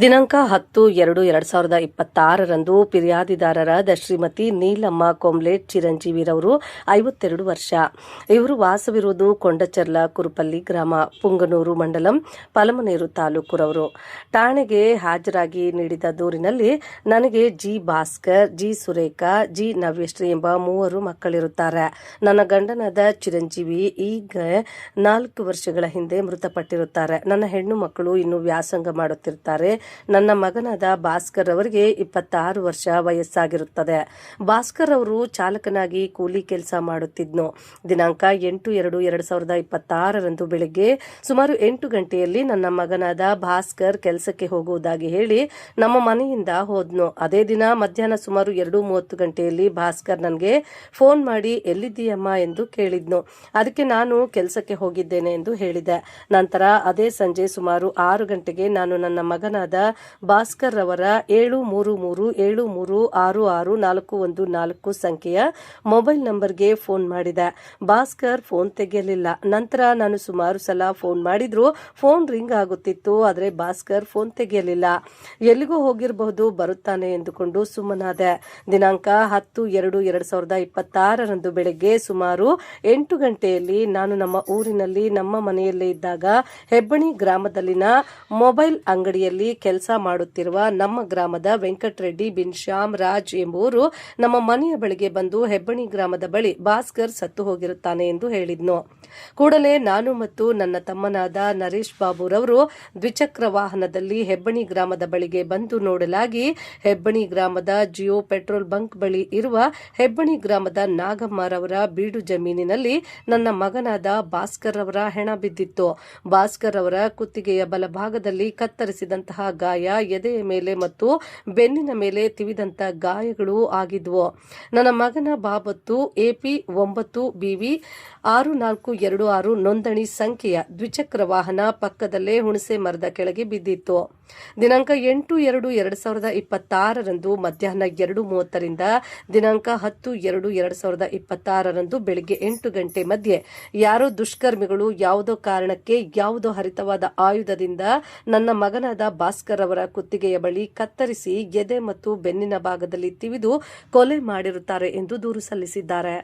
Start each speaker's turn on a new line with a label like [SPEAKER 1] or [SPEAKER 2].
[SPEAKER 1] ದಿನಾಂಕ ಹತ್ತು ಎರಡು ಎರಡ್ ಸಾವಿರದ ಇಪ್ಪತ್ತಾರರಂದು ಫಿರ್ಯಾದಿದಾರರಾದ ಶ್ರೀಮತಿ ನೀಲಮ್ಮ ಕೊಂಬ್ಲೆಟ್ ಚಿರಂಜೀವಿರವರು ಐವತ್ತೆರಡು ವರ್ಷ. ಇವರು ವಾಸವಿರುವುದು ಕೊಂಡಚರ್ಲ, ಕುರುಪಲ್ಲಿ ಗ್ರಾಮ, ಪುಂಗನೂರು ಮಂಡಲಂ, ಪಲಮನೇರು ತಾಲೂಕುರವರು. ಠಾಣೆಗೆ ಹಾಜರಾಗಿ ನೀಡಿದ ದೂರಿನಲ್ಲಿ ನನಗೆ G Bhaskar, G Surekha, G Navyashree ಎಂಬ ಮೂವರು ಮಕ್ಕಳಿರುತ್ತಾರೆ. ನನ್ನ ಗಂಡನಾದ ಚಿರಂಜೀವಿ ಈಗ ನಾಲ್ಕು ವರ್ಷಗಳ ಹಿಂದೆ ಮೃತಪಟ್ಟಿರುತ್ತಾರೆ. ನನ್ನ ಹೆಣ್ಣು ಮಕ್ಕಳು ಇನ್ನು ವ್ಯಾಸಂಗ ಮಾಡುತ್ತಿರುತ್ತಾರೆ. ನನ್ನ ಮಗನಾದ ಭಾಸ್ಕರ್ ಅವರಿಗೆ ಇಪ್ಪತ್ತಾರು ವರ್ಷ ವಯಸ್ಸಾಗಿರುತ್ತದೆ. ಭಾಸ್ಕರ್ ಅವರು ಚಾಲಕನಾಗಿ ಕೂಲಿ ಕೆಲಸ ಮಾಡುತ್ತಿದ್ನು. ದಿನಾಂಕ ಎಂಟು ಎರಡು ಎರಡು ಸಾವಿರದ ಇಪ್ಪತ್ತಾರರಂದು ಬೆಳಗ್ಗೆ ಸುಮಾರು ಎಂಟು ಗಂಟೆಯಲ್ಲಿ ನನ್ನ ಮಗನಾದ ಭಾಸ್ಕರ್ ಕೆಲಸಕ್ಕೆ ಹೋಗುವುದಾಗಿ ಹೇಳಿ ನಮ್ಮ ಮನೆಯಿಂದ ಹೋದ್ನು. ಅದೇ ದಿನ ಮಧ್ಯಾಹ್ನ ಸುಮಾರು ಎರಡು ಮೂವತ್ತು ಗಂಟೆಯಲ್ಲಿ ಭಾಸ್ಕರ್ ನನಗೆ ಫೋನ್ ಮಾಡಿ, ಎಲ್ಲಿದ್ದೀಯಮ್ಮ? ಎಂದು ಕೇಳಿದ್ನು. ಅದಕ್ಕೆ ನಾನು ಕೆಲಸಕ್ಕೆ ಹೋಗಿದ್ದೇನೆ ಎಂದು ಹೇಳಿದೆ. ನಂತರ ಅದೇ ಸಂಜೆ ಸುಮಾರು ಆರು ಗಂಟೆಗೆ ನಾನು ನನ್ನ ಮಗನಾದ ಭಾಸ್ಕರ್ ರವರ ಏಳು ಮೂರು ಮೂರು ಏಳು ಮೂರು ಆರು ಆರು ನಾಲ್ಕು ಒಂದು ನಾಲ್ಕು ಸಂಖ್ಯೆಯ ಮೊಬೈಲ್ ನಂಬರ್ಗೆ ಫೋನ್ ಮಾಡಿದೆ. ಭಾಸ್ಕರ್ ಫೋನ್ ತೆಗೆಯಲಿಲ್ಲ. ನಂತರ ನಾನು ಸುಮಾರು ಸಲ ಫೋನ್ ಮಾಡಿದ್ರು. ಫೋನ್ ರಿಂಗ್ ಆಗುತ್ತಿತ್ತು, ಆದರೆ ಭಾಸ್ಕರ್ ಫೋನ್ ತೆಗೆಯಲಿಲ್ಲ. ಎಲ್ಲಿಗೂ ಹೋಗಿರಬಹುದು, ಬರುತ್ತಾನೆ ಎಂದುಕೊಂಡು ಸುಮ್ಮನಾದೆ. ದಿನಾಂಕ ಹತ್ತು ಎರಡು ಎರಡು ಸಾವಿರದ ಇಪ್ಪತ್ತಾರರಂದು ಬೆಳಗ್ಗೆ ಸುಮಾರು ಎಂಟು ಗಂಟೆಯಲ್ಲಿ ನಾನು ನಮ್ಮ ಊರಿನಲ್ಲಿ ನಮ್ಮ ಮನೆಯಲ್ಲೇ ಇದ್ದಾಗ ಹೆಬ್ಬಣಿ ಗ್ರಾಮದಲ್ಲಿನ ಮೊಬೈಲ್ ಅಂಗಡಿಯಲ್ಲಿ ಕೆಲಸ ಮಾಡುತ್ತಿರುವ ನಮ್ಮ ಗ್ರಾಮದ ವೆಂಕಟರೆಡ್ಡಿ ಬಿನ್ ಶ್ಯಾಮ್ ರಾಜ್ ಎಂಬುವರು ನಮ್ಮ ಮನೆಯ ಬಳಿಗೆ ಬಂದು ಹೆಬ್ಬಣಿ ಗ್ರಾಮದ ಬಳಿ ಭಾಸ್ಕರ್ ಸತ್ತು ಹೋಗಿರುತ್ತಾನೆ ಎಂದು ಹೇಳಿದ್ನು. ಕೂಡಲೇ ನಾನು ಮತ್ತು ನನ್ನ ತಮ್ಮನಾದ ನರೇಶ್ ಬಾಬುರವರು ದ್ವಿಚಕ್ರ ವಾಹನದಲ್ಲಿ ಹೆಬ್ಬಣಿ ಗ್ರಾಮದ ಬಳಿಗೆ ಬಂದು ನೋಡಲಾಗಿ ಹೆಬ್ಬಣಿ ಗ್ರಾಮದ ಜಿಯೋ ಪೆಟ್ರೋಲ್ ಬಂಕ್ ಬಳಿ ಇರುವ ಹೆಬ್ಬಣಿ ಗ್ರಾಮದ ನಾಗಮ್ಮರವರ ಬೀಡು ಜಮೀನಿನಲ್ಲಿ ನನ್ನ ಮಗನಾದ ಭಾಸ್ಕರ್ ಅವರ ಹೆಣ ಬಿದ್ದಿತ್ತು. ಭಾಸ್ಕರ್ ಅವರ ಕುತ್ತಿಗೆಯ ಬಲಭಾಗದಲ್ಲಿ ಕತ್ತರಿಸಿದಂತಹ ಗಾಯ ಎದೆಯ ಮೇಲೆ ಮತ್ತು ಬೆನ್ನಿನ ಮೇಲೆ ತಿವಿದಂತ ಗಾಯಗಳು ಆಗಿದ್ವು. ನನ್ನ ಮಗನ ಬಾಬತ್ತು ಎಪಿ ಒಂಬತ್ತು ಬಿವಿ ಆರು ನಾಲ್ಕು ಎರಡು ಆರು ನೋಂದಣಿ ಸಂಖ್ಯೆಯ ದ್ವಿಚಕ್ರ ವಾಹನ ಪಕ್ಕದಲ್ಲೇ ಹುಣಸೆ ಮರದ ಕೆಳಗೆ ಬಿದ್ದಿತ್ತು. ದಿನಾಂಕ ಎಂಟು ಎರಡು ಎರಡು ಸಾವಿರದ ಇಪ್ಪತ್ತಾರರಂದು ಮಧ್ಯಾಹ್ನ ಎರಡು ಮೂವತ್ತರಿಂದ ದಿನಾಂಕ ಹತ್ತು ಎರಡು ಎರಡು ಸಾವಿರದ ಇಪ್ಪತ್ತಾರರಂದು ಬೆಳಿಗ್ಗೆ ಎಂಟು ಗಂಟೆ ಮಧ್ಯೆ ಯಾರೋ ದುಷ್ಕರ್ಮಿಗಳು ಯಾವುದೋ ಕಾರಣಕ್ಕೆ ಯಾವುದೋ ಹರಿತವಾದ ಆಯುಧದಿಂದ ನನ್ನ ಮಗನಾದ ಭಾಸ್ಕರ್ ಅವರ ಕುತ್ತಿಗೆಯ ಬಳಿ ಕತ್ತರಿಸಿ ಎದೆ ಮತ್ತು ಬೆನ್ನಿನ ಭಾಗದಲ್ಲಿ ತಿವಿದು ಕೊಲೆ ಮಾಡಿರುತ್ತಾರೆ ಎಂದು ದೂರು ಸಲ್ಲಿಸಿದ್ದಾರೆ.